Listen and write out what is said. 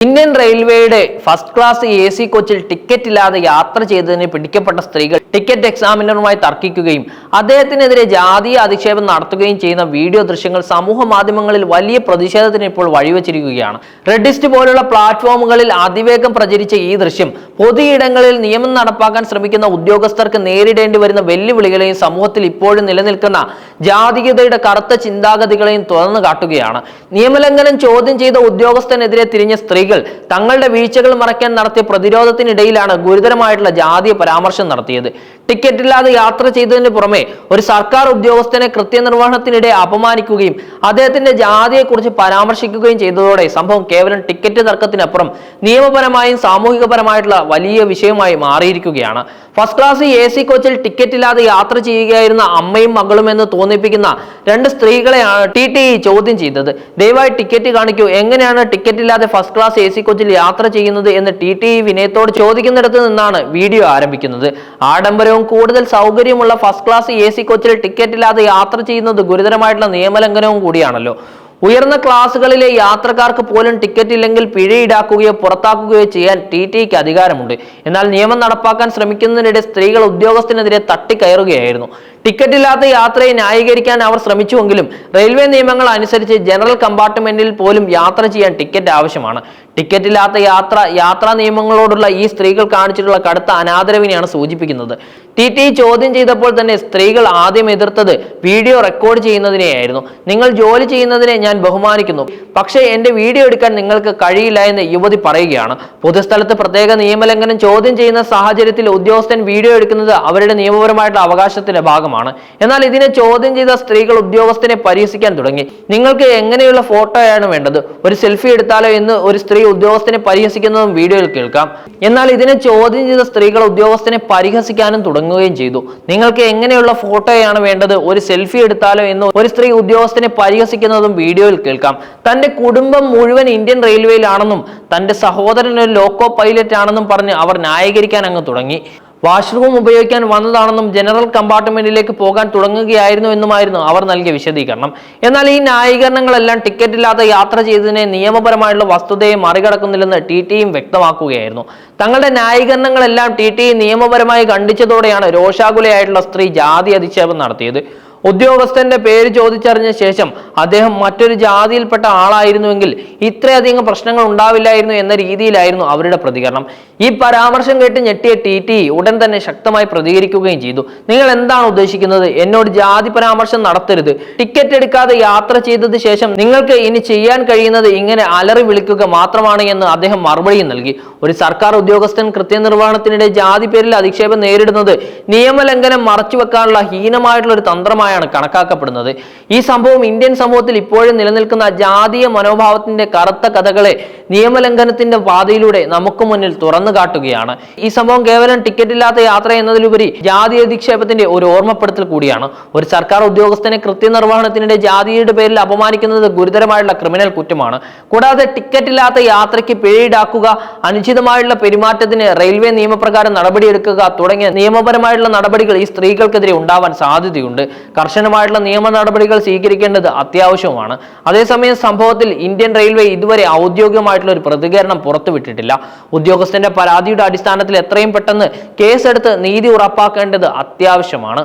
Indian റെയിൽവേയുടെ first class A C കോച്ചിൽ ticket ഇല്ലാതെ യാത്ര ചെയ്തതിന് പിടിക്കപ്പെട്ട സ്ത്രീകൾ ടിക്കറ്റ് എക്സാമിനറുമായി തർക്കിക്കുകയും അദ്ദേഹത്തിനെതിരെ ജാതീയ അധിക്ഷേപം നടത്തുകയും ചെയ്യുന്ന വീഡിയോ ദൃശ്യങ്ങൾ സമൂഹ മാധ്യമങ്ങളിൽ വലിയ പ്രതിഷേധത്തിന് ഇപ്പോൾ വഴിവെച്ചിരിക്കുകയാണ്. റെഡിസ്റ്റ് പോലുള്ള പ്ലാറ്റ്ഫോമുകളിൽ അതിവേഗം പ്രചരിച്ച ഈ ദൃശ്യം പൊതുയിടങ്ങളിൽ നിയമം നടപ്പാക്കാൻ ശ്രമിക്കുന്ന ഉദ്യോഗസ്ഥർക്ക് നേരിടേണ്ടി വരുന്ന വെല്ലുവിളികളെയും സമൂഹത്തിൽ ഇപ്പോഴും നിലനിൽക്കുന്ന ജാതീയതയുടെ കറുത്ത ചിന്താഗതികളെയും തുറന്നു കാട്ടുകയാണ്. നിയമലംഘനം ചോദ്യം ചെയ്ത ഉദ്യോഗസ്ഥനെതിരെ തിരിഞ്ഞ സ്ത്രീകൾ തങ്ങളുടെ വീഴ്ചകൾ മറയ്ക്കാൻ നടത്തിയ പ്രതിരോധത്തിനിടയിലാണ് ഗുരുതരമായിട്ടുള്ള ജാതീയ പരാമർശം നടത്തിയത്. ടിക്കറ്റ് ഇല്ലാതെ യാത്ര ചെയ്തതിന് പുറമെ ഒരു സർക്കാർ ഉദ്യോഗസ്ഥനെ കൃത്യനിർവഹണത്തിനിടെ അപമാനിക്കുകയും അദ്ദേഹത്തിന്റെ ജാതിയെക്കുറിച്ച് പരാമർശിക്കുകയും ചെയ്തതോടെ സംഭവം കേവലം ടിക്കറ്റ് തർക്കത്തിനപ്പുറം നിയമപരമായും സാമൂഹികപരമായിട്ടുള്ള വലിയ വിഷയമായി മാറിയിരിക്കുകയാണ്. ഫസ്റ്റ് ക്ലാസ് എ സി കോച്ചിൽ ടിക്കറ്റ് ഇല്ലാതെ യാത്ര ചെയ്യുകയായിരുന്ന അമ്മയും മകളും എന്ന് തോന്നിപ്പിക്കുന്ന രണ്ട് സ്ത്രീകളെയാണ് ടി ടി ഇ ചോദ്യം ചെയ്തത്. ദയവായി ടിക്കറ്റ് കാണിക്കൂ. എങ്ങനെയാണ് ടിക്കറ്റ് ഇല്ലാതെ ഫസ്റ്റ് ക്ലാസ് എ സി കോച്ചിൽ യാത്ര ചെയ്യുന്നത് എന്ന് ടി ടി ഇ വിനയത്തോട് ചോദിക്കുന്നിടത്ത് നിന്നാണ് വീഡിയോ ആരംഭിക്കുന്നത്. ആഡംബരവും കൂടുതൽ സൗകര്യമുള്ള ഫസ്റ്റ് ക്ലാസ് എ സി കോച്ചിൽ ടിക്കറ്റ് ഇല്ലാതെ യാത്ര ചെയ്യുന്നത് ഗുരുതരമായിട്ടുള്ള നിയമലംഘനവും കൂടിയാണല്ലോ. ഉയർന്ന ക്ലാസുകളിലെ യാത്രക്കാർക്ക് പോലും ടിക്കറ്റ് ഇല്ലെങ്കിൽ പിഴ ഈടാക്കുകയോ പുറത്താക്കുകയോ ചെയ്യാൻ ടി ടിക്ക് അധികാരമുണ്ട്. എന്നാൽ നിയമം നടപ്പാക്കാൻ ശ്രമിക്കുന്നതിനിടെ സ്ത്രീകൾ ഉദ്യോഗസ്ഥനെതിരെ തട്ടിക്കയറുകയായിരുന്നു. ടിക്കറ്റ് ഇല്ലാത്ത യാത്രയെ ന്യായീകരിക്കാൻ അവർ ശ്രമിച്ചുവെങ്കിലും റെയിൽവേ നിയമങ്ങൾ അനുസരിച്ച് ജനറൽ കമ്പാർട്ട്മെന്റിൽ പോലും യാത്ര ചെയ്യാൻ ടിക്കറ്റ് ആവശ്യമാണ്. ടിക്കറ്റില്ലാത്ത യാത്ര യാത്രാ നിയമങ്ങളോടുള്ള ഈ സ്ത്രീകൾ കാണിച്ചിട്ടുള്ള കടുത്ത അനാദരവിനെയാണ് സൂചിപ്പിക്കുന്നത്. ടി ടി ചോദ്യം ചെയ്തപ്പോൾ തന്നെ സ്ത്രീകൾ ആദ്യം എതിർത്തത് വീഡിയോ റെക്കോർഡ് ചെയ്യുന്നതിനെയായിരുന്നു. നിങ്ങൾ ജോലി ചെയ്യുന്നതിനെ ഞാൻ ബഹുമാനിക്കുന്നു. പക്ഷേ എന്റെ വീഡിയോ എടുക്കാൻ നിങ്ങൾക്ക് കഴിയില്ല എന്ന് യുവതി പറയുകയാണ്. പൊതുസ്ഥലത്ത് പ്രത്യേക നിയമലംഘനം ചോദ്യം ചെയ്യുന്ന സാഹചര്യത്തിൽ ഉദ്യോഗസ്ഥൻ വീഡിയോ എടുക്കുന്നത് അവരുടെ നിയമപരമായിട്ടുള്ള അവകാശത്തിന്റെ ഭാഗമാണ് എന്നാൽ ഇതിനെ ചോദ്യം ചെയ്ത സ്ത്രീകൾ ഉദ്യോഗസ്ഥനെ പരിഹസിക്കാൻ തുടങ്ങി. നിങ്ങൾക്ക് എങ്ങനെയുള്ള ഫോട്ടോയാണ് വേണ്ടത്? ഒരു സെൽഫി എടുത്താലോ എന്ന് ഒരു സ്ത്രീ ഉദ്യോഗസ്ഥനെ പരിഹസിക്കുന്നതും വീഡിയോയിൽ കേൾക്കാം. എന്നാൽ ഇതിനെ ചോദ്യം ചെയ്ത സ്ത്രീകൾ ഉദ്യോഗസ്ഥനെ പരിഹസിക്കാനും തുടങ്ങുകയും ചെയ്തു. നിങ്ങൾക്ക് എങ്ങനെയുള്ള ഫോട്ടോയാണ് വേണ്ടത്? ഒരു സെൽഫി എടുത്താലോ എന്ന് ഒരു സ്ത്രീ ഉദ്യോഗസ്ഥനെ പരിഹസിക്കുന്നതും വീഡിയോയിൽ കേൾക്കാം. തന്റെ കുടുംബം മുഴുവൻ ഇന്ത്യൻ റെയിൽവേയിലാണെന്നും തന്റെ സഹോദരൻ ഒരു ലോക്കോ പൈലറ്റ് ആണെന്നും പറഞ്ഞ് അവർ ന്യായീകരിക്കാൻ അങ്ങ് തുടങ്ങി. വാഷ്റൂം ഉപയോഗിക്കാൻ വന്നതാണെന്നും ജനറൽ കമ്പാർട്ട്മെന്റിലേക്ക് പോകാൻ തുടങ്ങുകയായിരുന്നു എന്നുമായിരുന്നു അവർ നൽകിയ വിശദീകരണം. എന്നാൽ ഈ ന്യായീകരണങ്ങളെല്ലാം ടിക്കറ്റ് ഇല്ലാതെ യാത്ര ചെയ്തതിനെ നിയമപരമായുള്ള വസ്തുതയെ മറികടക്കുന്നില്ലെന്ന് ടി ടിയും വ്യക്തമാക്കുകയായിരുന്നു. തങ്ങളുടെ ന്യായീകരണങ്ങളെല്ലാം ടി ടി നിയമപരമായി ഖണ്ഡിച്ചതോടെയാണ് രോഷാകുലയായിട്ടുള്ള സ്ത്രീ ജാതി അധിക്ഷേപം നടത്തിയത്. ഉദ്യോഗസ്ഥന്റെ പേര് ചോദിച്ചറിഞ്ഞ ശേഷം അദ്ദേഹം മറ്റൊരു ജാതിയിൽപ്പെട്ട ആളായിരുന്നുവെങ്കിൽ ഇത്രയധികം പ്രശ്നങ്ങൾ ഉണ്ടാവില്ലായിരുന്നു എന്ന രീതിയിലായിരുന്നു അവരുടെ പ്രതികരണം. ഈ പരാമർശം കേട്ട് ഞെട്ടിയ ടി ടി ഉടൻ തന്നെ ശക്തമായി പ്രതികരിക്കുകയും ചെയ്തു. നിങ്ങൾ എന്താണ് ഉദ്ദേശിക്കുന്നത്? എന്നോട് ജാതി പരാമർശം നടത്തരുത്. ടിക്കറ്റ് എടുക്കാതെ യാത്ര ചെയ്തത് ശേഷം നിങ്ങൾക്ക് ഇനി ചെയ്യാൻ കഴിയുന്നത് ഇങ്ങനെ അലറി വിളിക്കുക മാത്രമാണ് എന്ന് അദ്ദേഹം മറുപടിയും നൽകി. ഒരു സർക്കാർ ഉദ്യോഗസ്ഥൻ കൃത്യനിർവഹണത്തിനിടെ ജാതി പേരിൽ അധിക്ഷേപം നേരിടുന്നത് നിയമലംഘനം മറച്ചുവെക്കാനുള്ള ഹീനമായിട്ടുള്ള ഒരു തന്ത്രമായാണ് കണക്കാക്കപ്പെടുന്നത്. ഈ സംഭവം ഇന്ത്യൻ സമൂഹത്തിൽ ഇപ്പോഴും നിലനിൽക്കുന്ന ജാതീയ മനോഭാവത്തിന്റെ കറുത്ത കഥകളെ നിയമലംഘനത്തിന്റെ പാതയിലൂടെ നമുക്ക് മുന്നിൽ തുറന്നു കാട്ടുകയാണ്. ഈ സംഭവം കേവലം ടിക്കറ്റ് ഇല്ലാത്ത യാത്ര എന്നതിലുപരി ജാതി അധിക്ഷേപത്തിന്റെ ഒരു ഓർമ്മപ്പെടുത്തൽ കൂടിയാണ്. ഒരു സർക്കാർ ഉദ്യോഗസ്ഥനെ കൃത്യനിർവഹണത്തിനിടെ ജാതിയുടെ പേരിൽ അപമാനിക്കുന്നത് ഗുരുതരമായുള്ള ക്രിമിനൽ കുറ്റമാണ്. കൂടാതെ ടിക്കറ്റ് ഇല്ലാത്ത യാത്രയ്ക്ക് പിഴയിടാക്കുക അനുചിതമായുള്ള പെരുമാറ്റത്തിന് റെയിൽവേ നിയമപ്രകാരം നടപടിയെടുക്കുക തുടങ്ങിയ നിയമപരമായിട്ടുള്ള നടപടികൾ ഈ സ്ത്രീകൾക്കെതിരെ ഉണ്ടാവാൻ സാധ്യതയുണ്ട്. കർശനമായിട്ടുള്ള നിയമ നടപടികൾ സ്വീകരിക്കേണ്ടത് അത്യാവശ്യവുമാണ് അതേസമയം സംഭവത്തിൽ ഇന്ത്യൻ റെയിൽവേ ഇതുവരെ ഒരു പ്രതികരണം പുറത്തുവിട്ടിട്ടില്ല ഉദ്യോഗസ്ഥന്റെ പരാതിയുടെ അടിസ്ഥാനത്തിൽ എത്രയും പെട്ടെന്ന് കേസെടുത്ത് നീതി ഉറപ്പാക്കേണ്ടത് അത്യാവശ്യമാണ്.